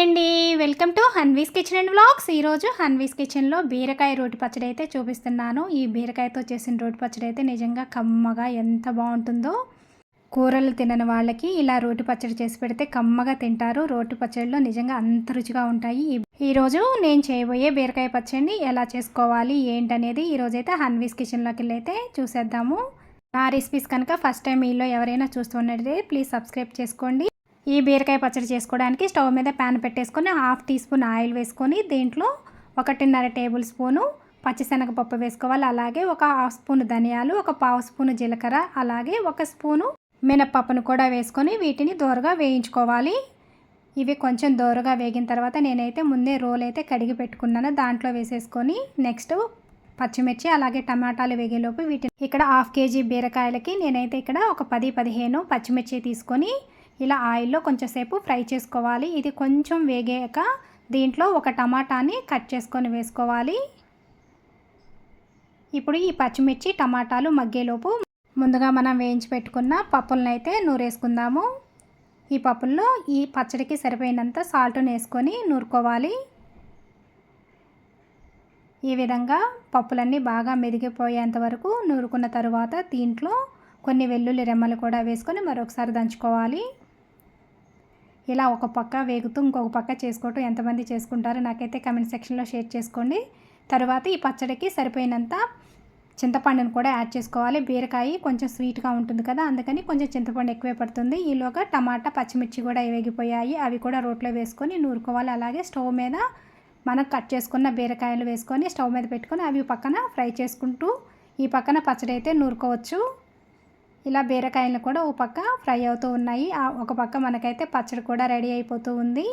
అండి. Welcome to Hanvi's kitchen and vlogs. ఈరోజు హన్వీస్ కిచెన్లో బీరకాయ రోటి పచ్చడి అయితే చూపిస్తున్నాను. ఈ బీరకాయతో చేసిన రోటి పచ్చడి అయితే నిజంగా కమ్మగా ఎంత బాగుంటుందో. కూరలు తినని వాళ్ళకి ఇలా రోటి పచ్చడి చేసి పెడితే కమ్మగా తింటారు. రోటి పచ్చడిలో నిజంగా అంత రుచిగా ఉంటాయి. ఈ- ఈరోజు నేను చేయబోయే బీరకాయ పచ్చడిని ఎలా చేసుకోవాలి ఏంటనేది ఈరోజైతే హన్వీస్ కిచెన్లోకి వెళ్ళి అయితే చూసేద్దాము. నా రెసిపీస్ కనుక ఫస్ట్ టైం మీలో ఎవరైనా చూస్తున్నట్లయితే ప్లీజ్ సబ్స్క్రైబ్ చేసుకోండి. ఈ బీరకాయ పచ్చడి చేసుకోవడానికి స్టవ్ మీద ప్యాన్ పెట్టేసుకొని హాఫ్ టీ స్పూన్ ఆయిల్ వేసుకొని దీంట్లో ఒకటిన్నర టేబుల్ స్పూను పచ్చిశనగపప్పు వేసుకోవాలి. అలాగే ఒక హాఫ్ స్పూన్ ధనియాలు ఒక పావు స్పూన్ జీలకర్ర అలాగే ఒక స్పూను మినప్పప్పును కూడా వేసుకొని వీటిని దోరగా వేయించుకోవాలి. ఇవి కొంచెం దోరగా వేగిన తర్వాత నేనైతే ముందే రోల్ అయితే కడిగి పెట్టుకున్నాను. దాంట్లో వేసేసుకొని నెక్స్ట్ పచ్చిమిర్చి అలాగే టమాటాలు వేగేలోపు వీటిని ఇక్కడ హాఫ్ కేజీ బీరకాయలకి నేనైతే ఇక్కడ ఒక పది పదిహేను పచ్చిమిర్చి తీసుకొని ఇలా ఆయిల్లో కొంచెంసేపు ఫ్రై చేసుకోవాలి. ఇది కొంచెం వేగాక దీంట్లో ఒక టమాటాని కట్ చేసుకొని వేసుకోవాలి. ఇప్పుడు ఈ పచ్చిమిర్చి టమాటాలు మగ్గేలోపు ముందుగా మనం వేయించి పెట్టుకున్న పప్పులను అయితే నూరేసుకుందాము. ఈ పప్పుల్లో ఈ పచ్చడికి సరిపోయినంత సాల్ట్ని వేసుకొని నూరుకోవాలి. ఈ విధంగా పప్పులన్నీ బాగా మెదిగిపోయేంత వరకు నూరుకున్న తరువాత దీంట్లో కొన్ని వెల్లుల్లి రెమ్మలు కూడా వేసుకొని మరొకసారి దంచుకోవాలి. ఇలా ఒక పక్క వేగుతూ ఇంకొక పక్క చేసుకోవటం ఎంతమంది చేసుకుంటారో నాకైతే కమెంట్ సెక్షన్లో షేర్ చేసుకోండి. తర్వాత ఈ పచ్చడికి సరిపోయినంత చింతపండును కూడా యాడ్ చేసుకోవాలి. బీరకాయ కొంచెం స్వీట్గా ఉంటుంది కదా అందుకని కొంచెం చింతపండు ఎక్కువే పడుతుంది. ఈలోగా టమాటా పచ్చిమిర్చి కూడా వేగిపోయాయి. అవి కూడా రోట్లో వేసుకొని నూరుకోవాలి. అలాగే స్టవ్ మీద మనం కట్ చేసుకున్న బీరకాయలు వేసుకొని స్టవ్ మీద పెట్టుకొని అవి పక్కన ఫ్రై చేసుకుంటూ ఈ పక్కన పచ్చడి అయితే నూరుకోవచ్చు. ఇలా బీరకాయలు కూడా ఓ పక్క ఫ్రై అవుతూ ఉన్నాయి. ఆ ఒక పక్క మనకైతే పచ్చడి కూడా రెడీ అయిపోతూ ఉంది.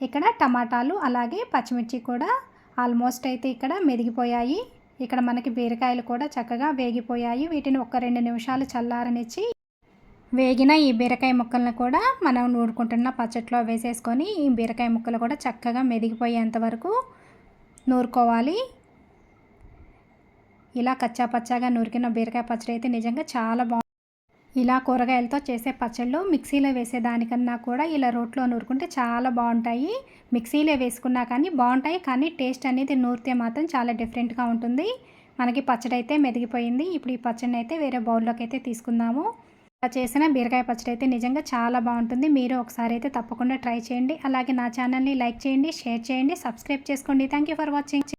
ఇక్కడ టమాటాలు అలాగే పచ్చిమిర్చి కూడా ఆల్మోస్ట్ అయితే ఇక్కడ మెదిగిపోయాయి. ఇక్కడ మనకి బీరకాయలు కూడా చక్కగా వేగిపోయాయి. వీటిని ఒక రెండు నిమిషాలు చల్లారనిచ్చి వేగిన ఈ బీరకాయ ముక్కలను కూడా మనం నూరుకుంటున్న పచ్చట్లో వేసేసుకొని ఈ బీరకాయ ముక్కలు కూడా చక్కగా మెదిగిపోయేంత వరకు నూరుకోవాలి. ఇలా కచ్చా పచ్చాగా నూరికిన బీరకాయ పచ్చడి అయితే నిజంగా చాలా బాగుంది ఇలా కూరగాయలతో చేసే పచ్చళ్ళు మిక్సీలో వేసేదానికన్నా కూడా ఇలా రోట్లో నూరుకుంటే చాలా బాగుంటాయి. మిక్సీలో వేసుకున్నా కానీ బాగుంటాయి కానీ టేస్ట్ అనేది నూరితే మాత్రం చాలా డిఫరెంట్గా ఉంటుంది. మనకి పచ్చడి అయితే మెదిగిపోయింది. ఇప్పుడు ఈ పచ్చడిని అయితే వేరే బౌల్లోకి అయితే తీసుకుందాము. ఇలా చేసిన బీరకాయ పచ్చడి అయితే నిజంగా చాలా బాగుంటుంది. మీరు ఒకసారి అయితే తప్పకుండా ట్రై చేయండి. అలాగే నా ఛానల్ని లైక్ చేయండి షేర్ చేయండి సబ్స్క్రైబ్ చేసుకోండి. Thank you for watching.